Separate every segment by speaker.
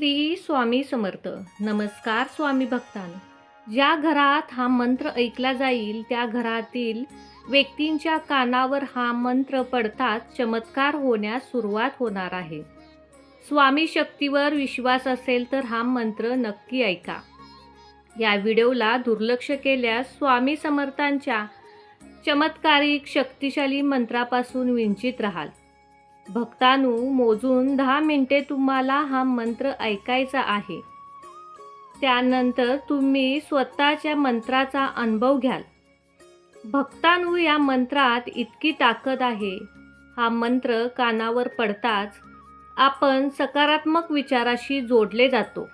Speaker 1: श्री स्वामी समर्थ. नमस्कार स्वामी भक्तांनो. ज्या घरात हा मंत्र ऐकला जाईल त्या घरातील व्यक्तींच्या कानावर हा मंत्र पडताच चमत्कार होण्यास सुरुवात होणार आहे. स्वामी शक्तीवर विश्वास असेल तर हा मंत्र नक्की ऐका. या व्हिडिओला दुर्लक्ष केल्यास स्वामी समर्थांच्या चमत्कारिक शक्तिशाली मंत्रापासून वंचित राहाल. भक्तानू मोजून दहा मिनटे तुम्हाला हा मंत्र ऐकायचा आहे. त्यानंतर तुम्ही स्वतःच्या मंत्राचा अनुभव घ्याल. भक्तानू या मंत्रात इतकी ताकद आहे. हा मंत्र कानावर पडताच आपण सकारात्मक विचाराशी जोडले जातो.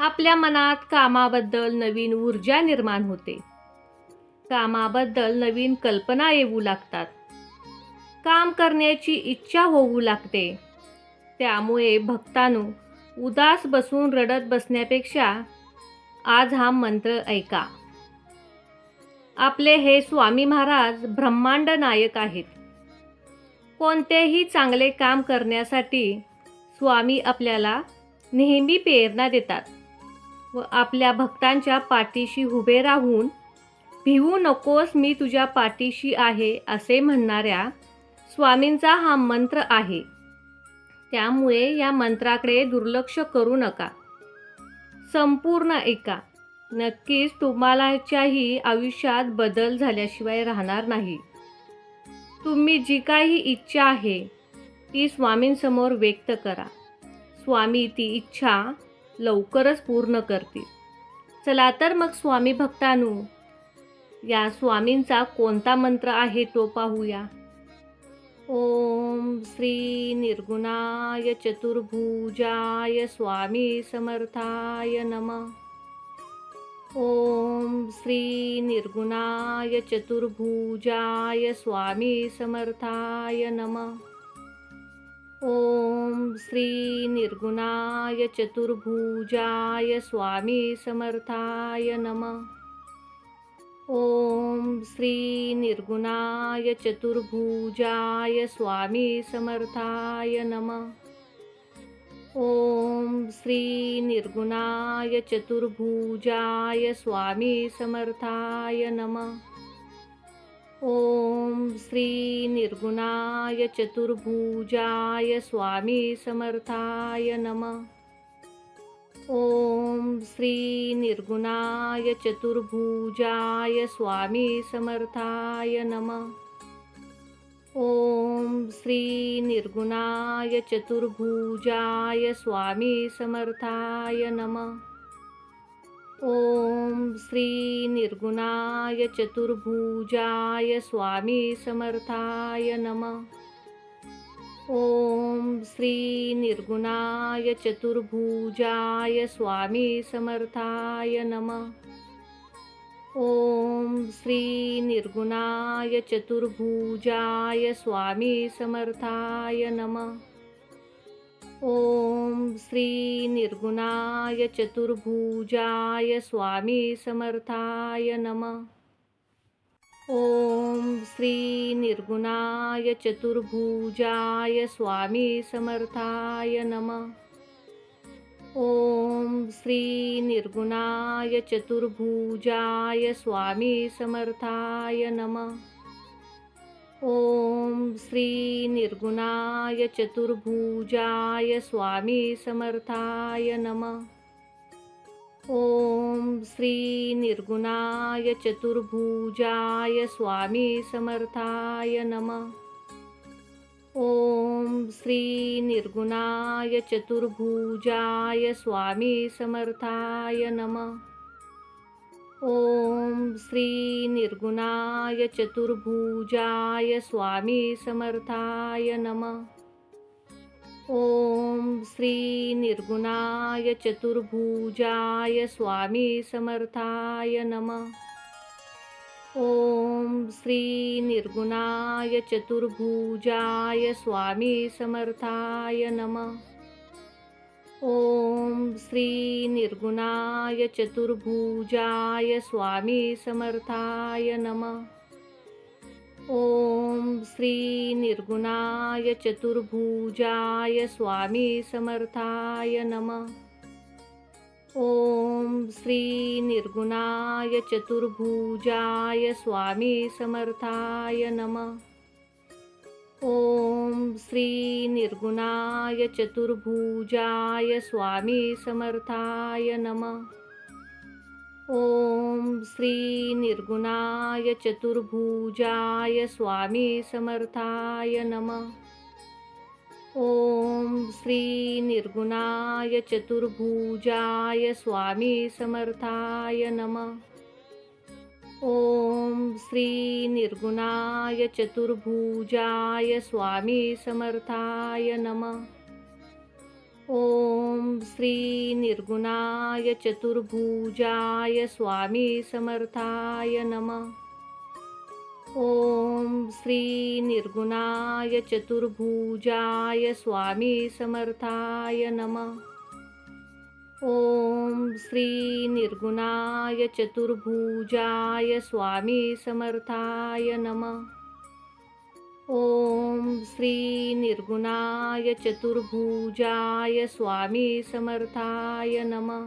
Speaker 1: आपल्या मनात कामाबद्दल नवीन ऊर्जा निर्माण होते. कामाबद्दल नवीन कल्पना येऊ लागतात. काम करण्याची इच्छा होऊ लागते. त्यामुळे भक्तांनो उदास बसून रडत बसण्यापेक्षा आज हा मंत्र ऐका. आपले हे स्वामी महाराज ब्रह्मांड नायक आहेत. कोणतेही चांगले काम करण्यासाठी स्वामी आपल्याला नेहमी प्रेरणा देतात व आपल्या भक्तांच्या पाठीशी उभे राहून भिवू नकोस मी तुझ्या पाठीशी आहे असे म्हणणाऱ्या स्वामींचा हा मंत्र आहे. त्यामुळे या मंत्राकडे दुर्लक्ष करू नका. संपूर्ण ऐका नक्कीच तुम्हालाच्याही आयुष्यात बदल झाल्याशिवाय राहणार नाही. तुम्ही जी काही इच्छा आहे ती स्वामींसमोर व्यक्त करा. स्वामी ती इच्छा लवकरच पूर्ण करतील. चला तर मग स्वामी भक्तानू या स्वामींचा कोणता मंत्र आहे तो पाहूया. ओम श्री निर्गुणाय चतुर्भुजाय स्वामी समर्थाय नम। ओम श्री निर्गुणाय चतुर्भुजाय स्वामी समर्थाय नम। ओम श्री निर्गुणाय चतुर्भुजाय स्वामी समर्थाय नमः। ओम श्री निर्गुणाय चतुर्भुजाय स्वामी समर्थाय नमः। ओम श्री निर्गुणाय चतुर्भुजाय स्वामी समर्थाय नमः। ओम श्री निर्गुणाय चतुर्भुजाय स्वामी समर्थाय नमः। ओम श्री निर्गुणाय चतुर्भुजाय स्वामी समर्थाय नमः। ओम श्री निर्गुणाय चतुर्भुजाय स्वामी समर्थाय नमः। ओम श्री निर्गुणाय चतुर्भुजाय स्वामी समर्थाय नमः। ओम श्री निर्गुणाय चतुर्भुजाय स्वामी समर्थाय नमः। ओम श्री निर्गुणाय चतुर्भुजाय स्वामी समर्थाय नमः। ओम श्री निर्गुणाय चतुर्भुजाय स्वामी समर्थाय नमः। ओम श्री निर्गुणाय चतुर्भुजाय स्वामी समर्थाय नमः। ओम श्री निर्गुणाय चतुर्भुजाय स्वामी समर्थाय नमः। ओम श्री निर्गुणाय चतुर्भुजाय स्वामी समर्थाय नमः। ओम श्री निर्गुणाय चतुर्भुजाय स्वामी समर्थाय नमः। ओम श्री निर्गुणाय चतुर्भुजाय स्वामी समर्थाय नमः। ओम श्री निर्गुणाय चतुर्भुजाय स्वामी समर्थाय नमः। ओम श्री निर्गुणाय चतुर्भुजाय स्वामी समर्थाय नमः। ओम श्री निर्गुणाय चतुर्भुजाय स्वामी समर्थाय नमः। ओम श्री निर्गुणाय चतुर्भुजाय स्वामी समर्थाय नमः। ॐ श्री निर्गुणाय चतुर्भुजाय स्वामी समर्थाय नमः। ॐ श्री निर्गुणाय चतुर्भुजाय स्वामी समर्थाय नमः। ॐ श्री निर्गुणाय चतुर्भुजाय स्वामी समर्थाय नमः। ओम श्री निर्गुणाय चतुर्भुजाय स्वामी समर्थाय नमः। ॐ श्री निर्गुणाय चतुर्भुजाय स्वामी समर्थाय नमः। ॐ श्री निर्गुणाय चतुर्भुजाय स्वामी समर्थाय नमः। ॐ श्री निर्गुणाय चतुर्भुजाय स्वामी समर्थाय नमः। ॐ श्री निर्गुणाय चतुर्भुजाय स्वामी समर्थाय नमः। ॐ श्री निर्गुणाय चतुर्भुजाय स्वामी समर्थाय नमः। ॐ श्री निर्गुणाय चतुर्भुजाय स्वामी समर्थाय नमः।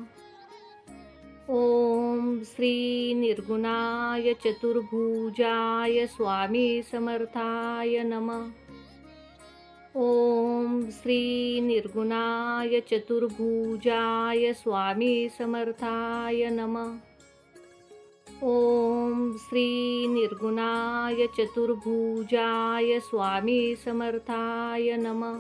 Speaker 1: ॐ श्री निर्गुणाय चतुर्भुजाय स्वामी समर्थाय नमः। ॐ श्री निर्गुणाय चतुर्भुजाय स्वामी समर्थाय नमः। ॐ श्री निर्गुणाय चतुर्भुजाय स्वामी समर्थाय नमः।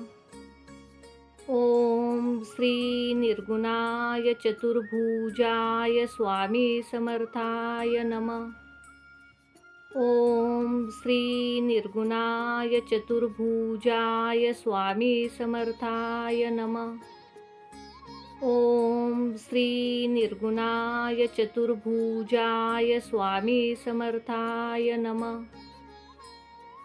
Speaker 1: ॐ श्री निर्गुणाय चतुर्भुजाय स्वामी समर्थाय नमः। ॐ श्री निर्गुणाय चतुर्भुजाय स्वामी समर्थाय नमः। ॐ श्री निर्गुणाय चतुर्भुजाय स्वामी समर्थाय नमः।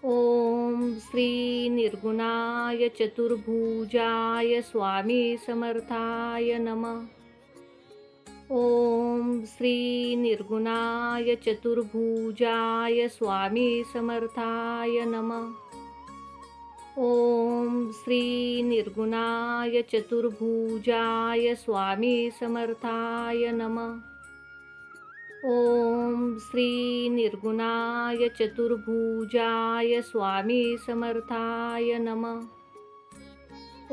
Speaker 1: ॐ श्री निर्गुणाय चतुर्भुजाय स्वामी समर्थाय नमः। ॐ श्री निर्गुणाय चतुर्भुजाय स्वामी समर्थाय नमः। ॐ श्री निर्गुणाय चतुर्भुजाय स्वामी समर्थाय नमः। ॐ श्री निर्गुणाय चतुर्भुजाय स्वामी समर्थाय नमः।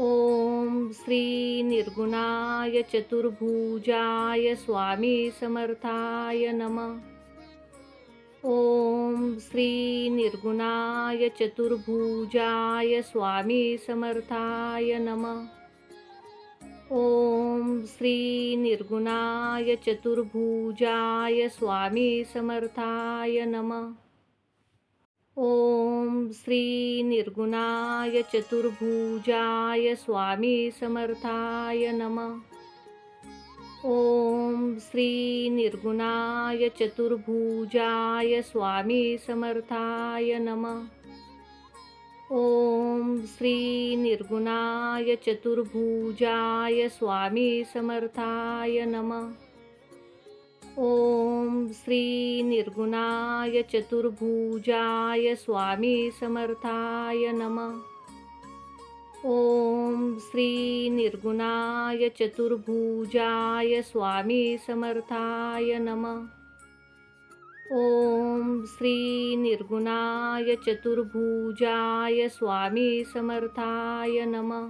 Speaker 1: ॐ श्री निर्गुणाय चतुर्भुजाय स्वामी समर्थाय नमः। ॐ श्री निर्गुणाय चतुर्भुजाय स्वामी समर्थाय नमः। ॐ श्री निर्गुणाय चतुर्भुजाय स्वामी समर्थाय नमः। ॐ श्री निर्गुणाय चतुर्भुजाय स्वामी समर्थाय नमः। ॐ श्री निर्गुणाय चतुर्भुजाय स्वामी समर्थाय नमः। ॐ श्री निर्गुणाय चतुर्भुजाय स्वामी समर्थाय नमः। ॐ श्री निर्गुणाय चतुर्भुजाय स्वामी समर्थाय नमः। ॐ श्री निर्गुणाय चतुर्भुजाय स्वामी समर्थाय नमः। ॐ श्री निर्गुणाय चतुर्भुजाय स्वामी समर्थाय नमः।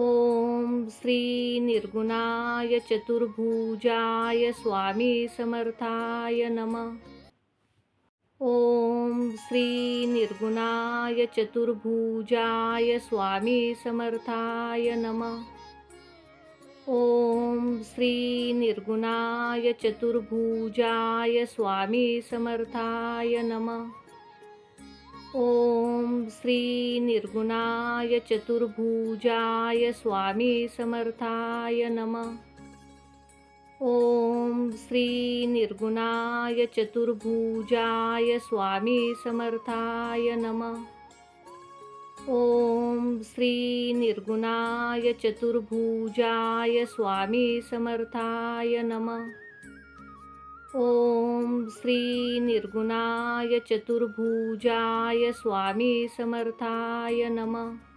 Speaker 1: ॐ श्री निर्गुणाय चतुर्भुजाय स्वामी समर्थाय नमः। ॐ श्री निर्गुणाय चतुर्भुजाय स्वामी समर्थाय नमः। ॐ श्री निर्गुणाय चतुर्भुजाय स्वामी समर्थाय नमः। ॐ श्री निर्गुणाय चतुर्भुजाय स्वामी समर्थाय नमः। ॐ श्री निर्गुणाय चतुर्भुजाय स्वामी समर्थाय नमः। ॐ श्री निर्गुणाय चतुर्भुजाय स्वामी समर्थाय नमः। ॐ श्री निर्गुणाय चतुर्भुजाय स्वामी समर्थाय नमः।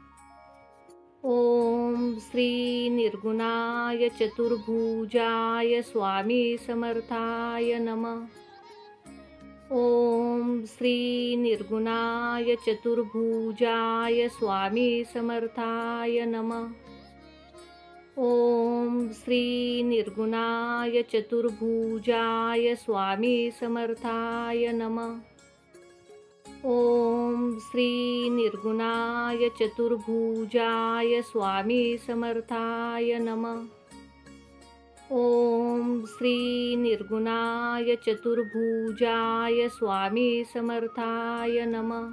Speaker 1: ॐ श्री निर्गुणाय चतुर्भुजाय स्वामी समर्थाय नमः। ॐ श्री निर्गुणाय चतुर्भुजाय स्वामी समर्थाय नमः। ॐ श्री निर्गुणाय चतुर्भुजाय स्वामी समर्थाय नमः। ॐ श्री निर्गुणाय चतुर्भुजाय स्वामी समर्थाय नमः। ॐ श्री निर्गुणाय चतुर्भुजाय स्वामी समर्थाय नमः।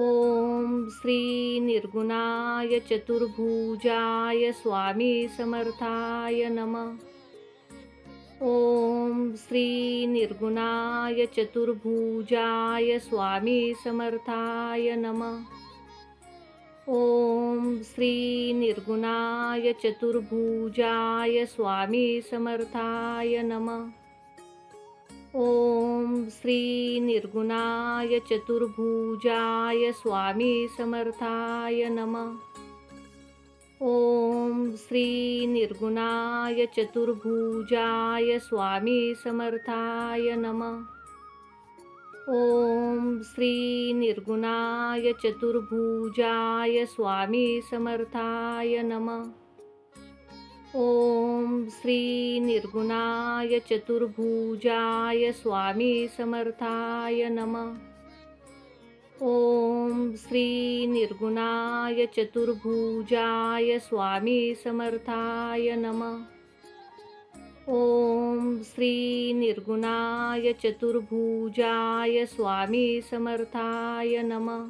Speaker 1: ॐ श्री निर्गुणाय चतुर्भुजाय स्वामी समर्थाय नमः। ॐ श्री निर्गुणाय चतुर्भुजाय स्वामी समर्थाय नमः। ॐ श्री निर्गुणाय चतुर्भुजाय स्वामी समर्थाय नमः। ॐ श्री निर्गुणाय चतुर्भुजाय स्वामी समर्थाय नमः। ॐ श्री निर्गुणाय चतुर्भुजाय स्वामी समर्थाय नमः। ॐ श्री निर्गुणाय चतुर्भुजाय स्वामी समर्थाय नमः। ॐ श्री निर्गुणाय चतुर्भुजाय स्वामी समर्थाय नमः। ॐ श्री निर्गुणाय चतुर्भुजाय स्वामी समर्थाय नमः। ॐ श्री निर्गुणाय चतुर्भुजाय स्वामी समर्थाय नमः।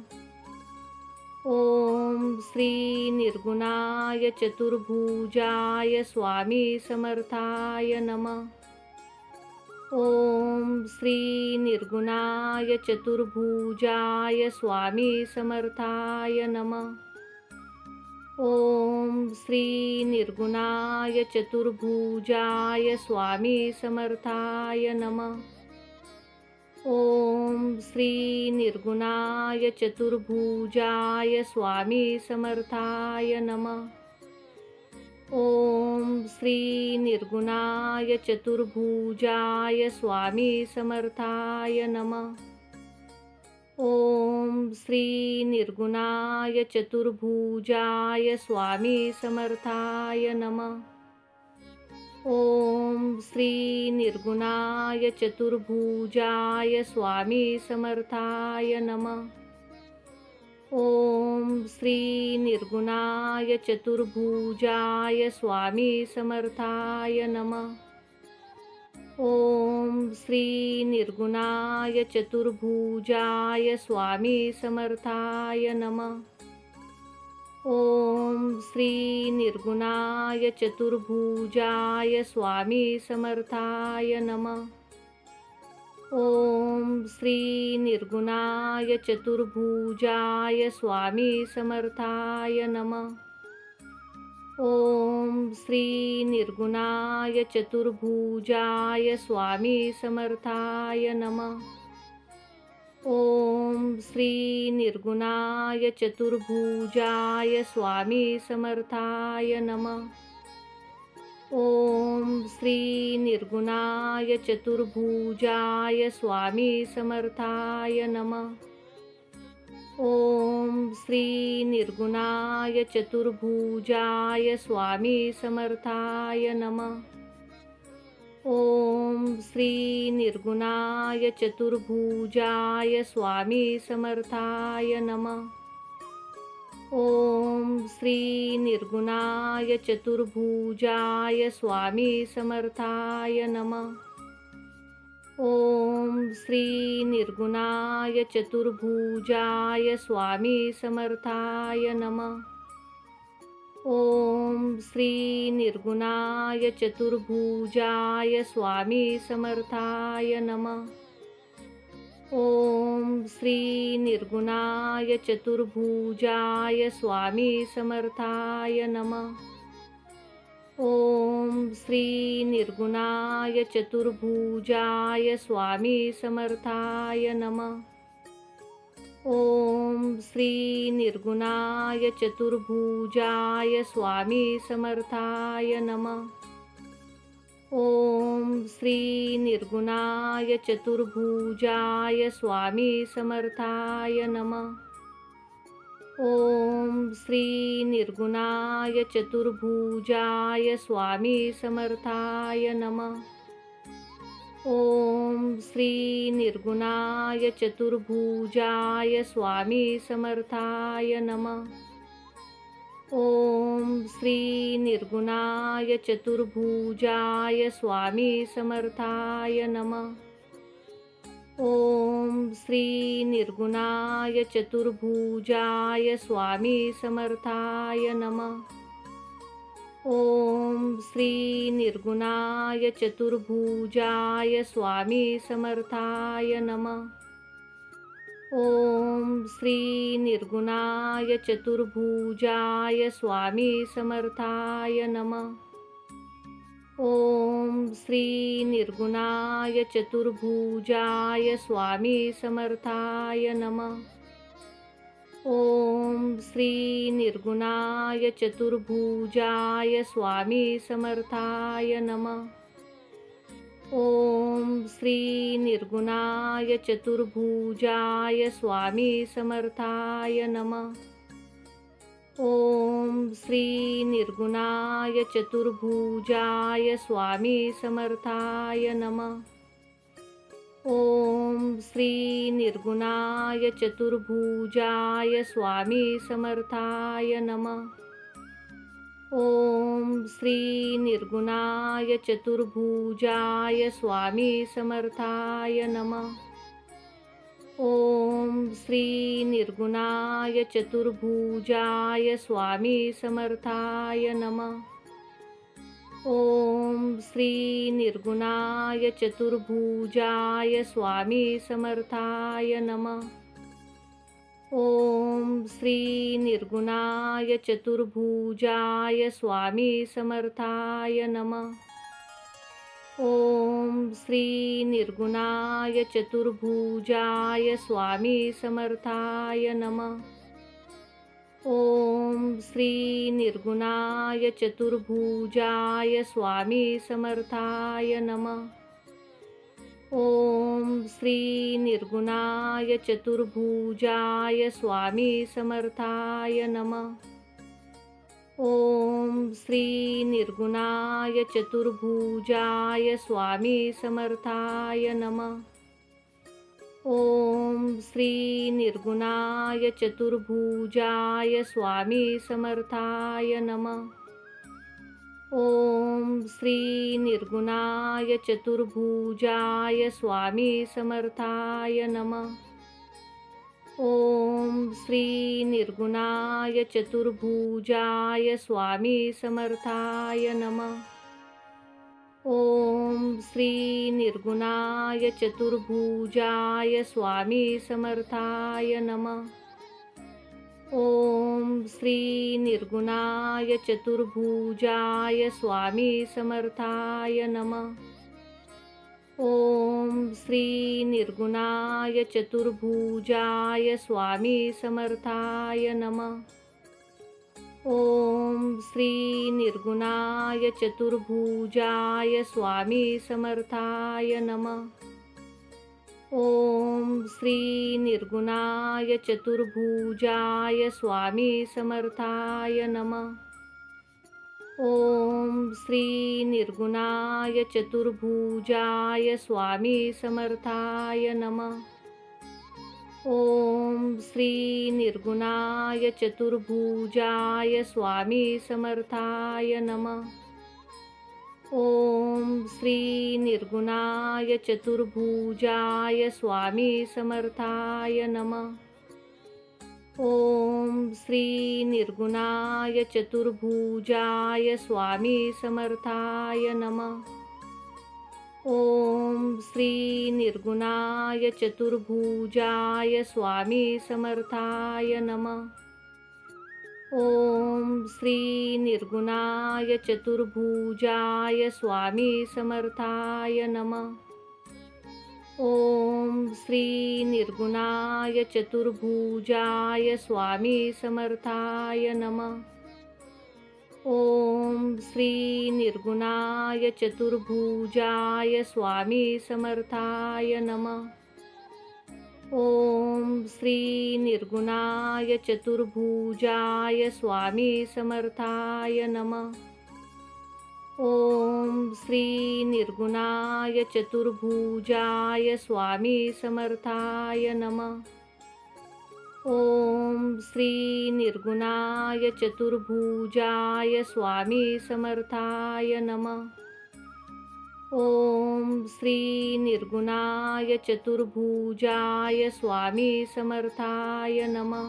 Speaker 1: ॐ श्री निर्गुणाय चतुर्भुजाय स्वामी समर्थाय नमः। ॐ श्री निर्गुणाय चतुर्भुजाय स्वामी समर्थाय नमः। ॐ श्री निर्गुणाय चतुर्भुजाय स्वामी समर्थाय नमः। ॐ श्री निर्गुणाय चतुर्भुजाय स्वामी समर्थाय नमः। ॐ श्री निर्गुणाय चतुर्भुजाय स्वामी समर्थाय नमः। ॐ श्री निर्गुणाय चतुर्भुजाय स्वामी समर्थाय नमः। ॐ श्री निर्गुणाय चतुर्भुजाय स्वामी समर्थाय नमः। ॐ श्री निर्गुणाय चतुर्भुजाय स्वामी समर्थाय नमः। ॐ श्री निर्गुणाय चतुर्भुजाय स्वामी समर्थाय नमः। ॐ श्री निर्गुणाय चतुर्भुजाय स्वामी समर्थाय नमः। ॐ श्री निर्गुणाय चतुर्भुजाय स्वामी समर्थाय नमः। ॐ श्री निर्गुणाय चतुर्भुजाय स्वामी समर्थाय नमः। ॐ श्री निर्गुणाय चतुर्भुजाय स्वामी समर्थाय नमः। ॐ श्री निर्गुणाय चतुर्भुजाय स्वामी समर्थाय नमः। ॐ श्री निर्गुणाय चतुर्भुजाय स्वामी समर्थाय नमः। ॐ श्री निर्गुणाय चतुर्भुजाय स्वामी समर्थाय नमः। ॐ श्री निर्गुणाय चतुर्भुजाय स्वामी समर्थाय नमः। ॐ श्री निर्गुणाय चतुर्भुजाय स्वामी समर्थाय नमः। ॐ श्री निर्गुणाय चतुर्भुजाय स्वामी समर्थाय नमः। ॐ श्री निर्गुणाय चतुर्भुजाय स्वामी समर्थाय नमः। ॐ श्री निर्गुणाय चतुर्भुजाय स्वामी समर्थाय नमः। ॐ श्री निर्गुणाय चतुर्भुजाय स्वामी समर्थाय नमः। श्रीनिर्गुणाय श्री निर्गुणाय चतुर्भुजाय स्वामी समर्थाय नमः। ॐ श्री निर्गुणाय चतुर्भुजाय स्वामी समर्थाय नमः। ॐ श्री निर्गुणाय चतुर्भुजाय स्वामी समर्थाय नमः। ॐ श्री निर्गुणाय चतुर्भुजाय स्वामी समर्थाय नमः। ॐ श्री निर्गुणाय चतुर्भुजाय स्वामी समर्थाय नमः। ॐ श्री निर्गुणाय चतुर्भुजाय स्वामी समर्थाय नमः। ॐ श्री निर्गुणाय चतुर्भुजाय स्वामी समर्थाय नमः। ॐ श्री निर्गुणाय चतुर्भुजाय स्वामी समर्थाय नमः। ॐ श्री निर्गुणाय चतुर्भुजाय स्वामी समर्थाय नमः। ॐ श्री निर्गुणाय चतुर्भुजाय स्वामी समर्थाय नमः। ॐ श्री निर्गुणाय चतुर्भुजाय स्वामी समर्थाय नमः। ॐ श्री निर्गुणाय चतुर्भुजाय स्वामी समर्थाय नमः। ॐ श्री निर्गुणाय चतुर्भुजाय स्वामी समर्थाय नमः। ॐ श्री निर्गुणाय चतुर्भुजाय स्वामी समर्थाय नमः। ॐ श्री निर्गुणाय चतुर्भुजाय स्वामी समर्थाय नमः। ॐ श्री निर्गुणाय चतुर्भुजाय स्वामी समर्थाय नमः। ॐ श्री निर्गुणाय चतुर्भुजाय स्वामी समर्थाय नमः। ॐ श्री निर्गुणाय चतुर्भुजाय स्वामी समर्थाय नमः। ॐ श्री निर्गुणाय चतुर्भुजाय स्वामी समर्थाय नमः। ॐ श्री निर्गुणाय चतुर्भुजाय स्वामी समर्थाय नमः। ॐ श्री निर्गुणाय चतुर्भुजाय स्वामी समर्थाय नमः। ॐ श्री निर्गुणाय चतुर्भुजाय स्वामी समर्थाय नमः। ॐ श्री निर्गुणाय चतुर्भुजाय स्वामी समर्थाय नमः। ॐ श्री निर्गुणाय चतुर्भुजाय स्वामी समर्थाय नमः। ॐ श्री निर्गुणाय चतुर्भुजाय स्वामी समर्थाय नमः। ॐ श्री निर्गुणाय चतुर्भुजाय स्वामी समर्थाय नमः। ॐ श्री निर्गुणाय चतुर्भुजाय स्वामी समर्थाय नमः। ॐ श्री निर्गुणाय चतुर्भुजाय स्वामी समर्थाय नमः। ॐ श्री निर्गुणाय चतुर्भुजाय स्वामी समर्थाय नमः। ॐ श्री निर्गुणाय चतुर्भुजाय स्वामी समर्थाय नमः। ॐ श्री निर्गुणाय चतुर्भुजाय स्वामी समर्थाय नमः। ॐ श्री निर्गुणाय चतुर्भुजाय स्वामी समर्थाय नमः। ॐ श्री निर्गुणाय चतुर्भुजाय स्वामी समर्थाय नमः। ॐ श्री निर्गुणाय चतुर्भुजाय स्वामी समर्थाय नमः। ॐ श्री निर्गुणाय चतुर्भुजाय स्वामी समर्थाय नमः। ॐ श्री निर्गुणाय चतुर्भुजाय स्वामी समर्थाय नमः। ॐ श्री निर्गुणाय चतुर्भुजाय स्वामी समर्थाय नमः। ॐ श्री निर्गुणाय चतुर्भुजाय स्वामी समर्थाय नमः। ॐ श्री निर्गुणाय चतुर्भुजाय स्वामी समर्थाय नमः। ॐ श्री निर्गुणाय चतुर्भुजाय स्वामी समर्थाय नमः।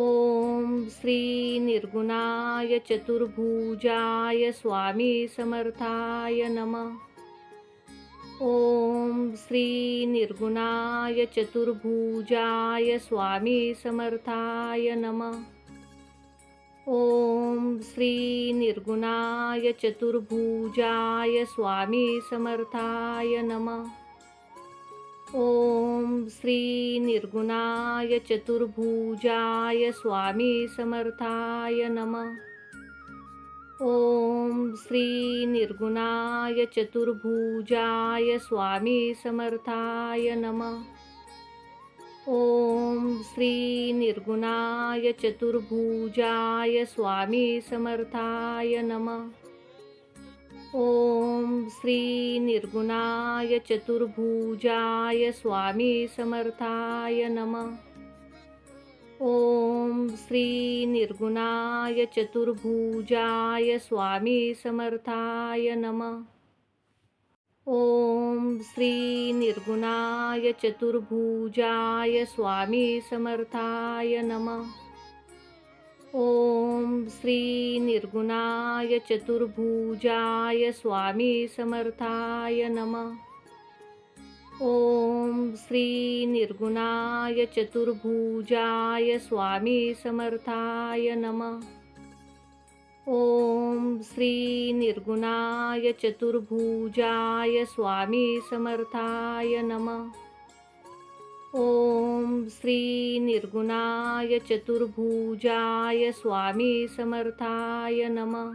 Speaker 1: ॐ श्री निर्गुणाय चतुर्भुजाय स्वामी समर्थाय नमः। ॐ श्री निर्गुणाय चतुर्भुजाय स्वामी समर्थाय नमः। ॐ श्री निर्गुणाय चतुर्भुजाय स्वामी समर्थाय नमः। ॐ श्री निर्गुणाय चतुर्भुजाय स्वामी समर्थाय नमः। ॐ श्री निर्गुणाय चतुर्भुजाय स्वामी समर्थाय नमः। ॐ श्री निर्गुणाय चतुर्भुजाय स्वामी समर्थाय नमः। ॐ श्री निर्गुणाय चतुर्भुजाय स्वामी समर्थाय नमः। ॐ श्री निर्गुणाय चतुर्भुजाय स्वामी समर्थाय नमः। ॐ श्री निर्गुणाय चतुर्भुजाय स्वामी समर्थाय नमः। ॐ श्री निर्गुणाय चतुर्भुजाय स्वामी समर्थाय नमः। ॐ श्री निर्गुणाय चतुर्भुजाय स्वामी समर्थाय नमः। ॐ श्री निर्गुणाय चतुर्भुजाय स्वामी समर्थाय नमः। ॐ श्री निर्गुणाय चतुर्भुजाय स्वामी समर्थाय नमः।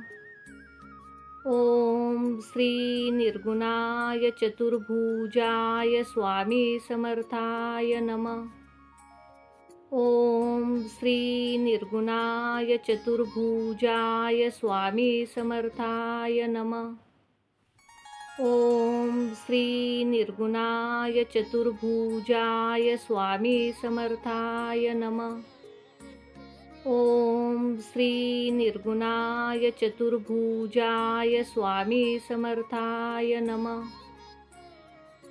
Speaker 1: ॐ श्री निर्गुणाय चतुर्भुजाय स्वामी समर्थाय नमः। ॐ श्री निर्गुणाय चतुर्भुजाय स्वामी समर्थाय नमः। ॐ श्री निर्गुणाय चतुर्भुजाय स्वामी समर्थाय नमः। ॐ श्री निर्गुणाय चतुर्भुजाय स्वामी समर्थाय नमः।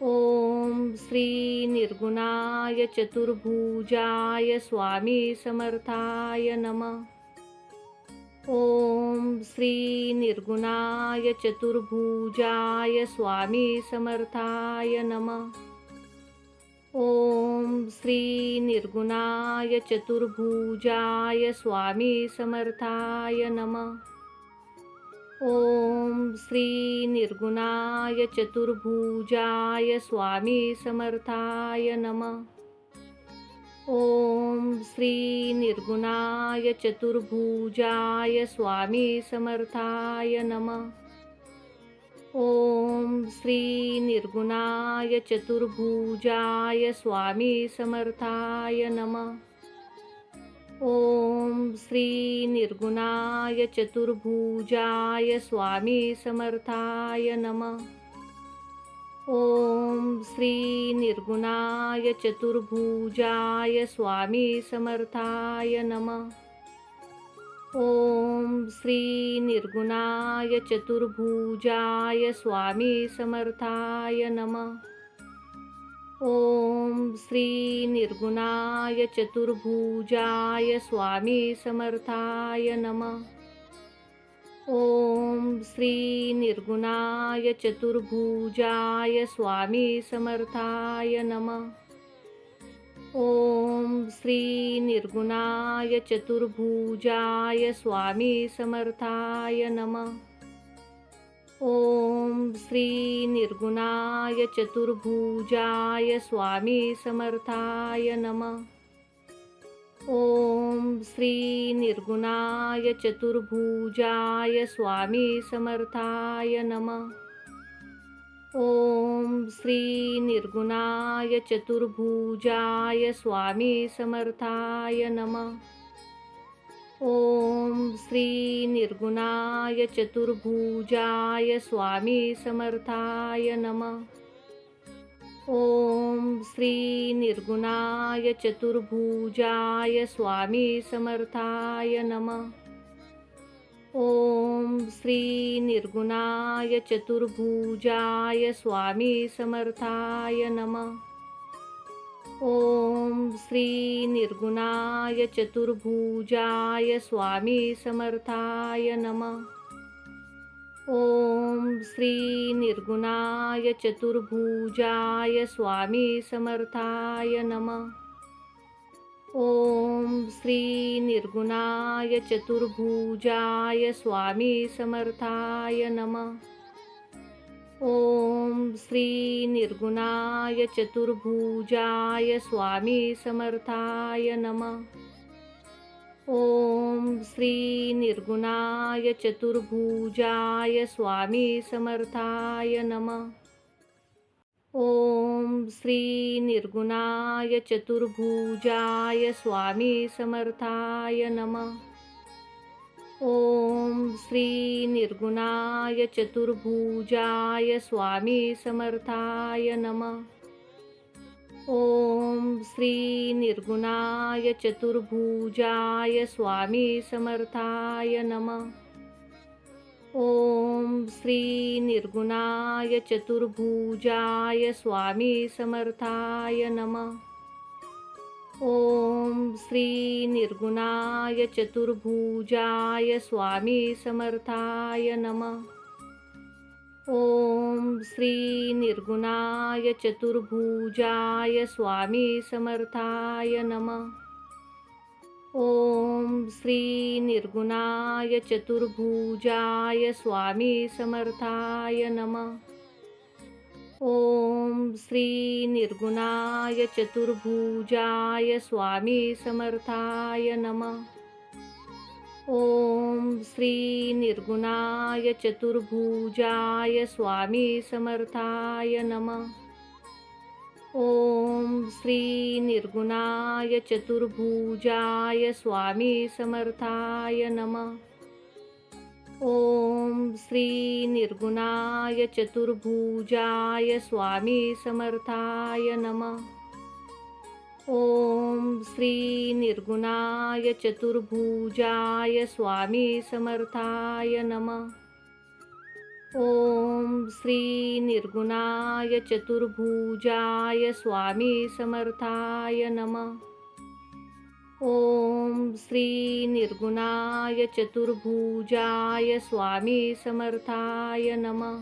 Speaker 1: ॐ श्री निर्गुणाय चतुर्भुजाय स्वामी समर्थाय नमः। ॐ श्री निर्गुणाय चतुर्भुजाय स्वामी समर्थाय नमः। ॐ श्री निर्गुणाय चतुर्भुजाय स्वामी समर्थाय नमः। ॐ श्री निर्गुणाय चतुर्भुजाय स्वामी समर्थाय नमः। ॐ श्री निर्गुणाय चतुर्भुजाय स्वामी समर्थाय नमः। ॐ श्री निर्गुणाय चतुर्भुजाय स्वामी समर्थाय नमः। ॐ श्री निर्गुणाय चतुर्भुजाय स्वामी समर्थाय नमः। ॐ श्री निर्गुणाय चतुर्भुजाय स्वामी समर्थाय नमः। ॐ श्री निर्गुणाय चतुर्भुजाय स्वामी समर्थाय नमः। ॐ श्री निर्गुणाय चतुर्भुजाय स्वामी समर्थाय नमः। ॐ श्री निर्गुणाय चतुर्भुजाय स्वामी समर्थाय नमः। ॐ श्री निर्गुणाय चतुर्भुजाय स्वामी समर्थाय नमः। ओम श्री निर्गुणाय चतुर्भुजाय स्वामी समर्थाय नमः। ॐ श्री निर्गुणाय चतुर्भुजाय स्वामी समर्थाय नमः। ॐ श्री निर्गुणाय चतुर्भुजाय स्वामी समर्थाय नमः। ॐ श्री निर्गुणाय चतुर्भुजाय स्वामी समर्थाय नमः। ॐ श्री निर्गुणाय चतुर्भुजाय स्वामी समर्थाय नमः। ॐ श्री निर्गुणाय चतुर्भुजाय स्वामी समर्थाय नमः। ॐ श्री निर्गुणाय चतुर्भुजाय स्वामी समर्थाय नमः। ॐ श्री निर्गुणाय चतुर्भुजाय स्वामी समर्थाय नमः। ॐ श्री निर्गुणाय चतुर्भुजाय स्वामी समर्थाय नमः। ॐ श्री निर्गुणाय चतुर्भुजाय स्वामी समर्थाय नमः। ॐ श्री निर्गुणाय चतुर्भुजाय स्वामी समर्थाय नमः। ॐ श्री निर्गुणाय चतुर्भुजाय स्वामी समर्थाय नमः। ॐ श्री निर्गुणाय चतुर्भुजाय स्वामी समर्थाय नमः। ॐ श्री निर्गुणाय चतुर्भुजाय स्वामी समर्थाय नमः। ॐ श्री निर्गुणाय चतुर्भुजाय स्वामी समर्थाय नमः। ॐ श्री निर्गुणाय चतुर्भुजाय स्वामी समर्थाय नमः। ॐ श्री निर्गुणाय चतुर्भुजाय स्वामी समर्थाय नमः। ॐ श्री निर्गुणाय चतुर्भुजाय स्वामी समर्थाय नमः। ॐ श्री निर्गुणाय चतुर्भुजाय स्वामी समर्थाय नमः। ॐ श्री निर्गुणाय चतुर्भुजाय स्वामी समर्थाय नमः। ॐ श्री निर्गुणाय चतुर्भुजाय स्वामी समर्थाय नमः। ॐ श्री निर्गुणाय चतुर्भुजाय स्वामी समर्थाय नमः। ॐ श्री निर्गुणाय चतुर्भुजाय स्वामी समर्थाय नमः। ॐ श्री निर्गुणाय चतुर्भुजाय स्वामी समर्थाय नमः। ॐ श्री निर्गुणाय चतुर्भुजाय स्वामी समर्थाय नमः।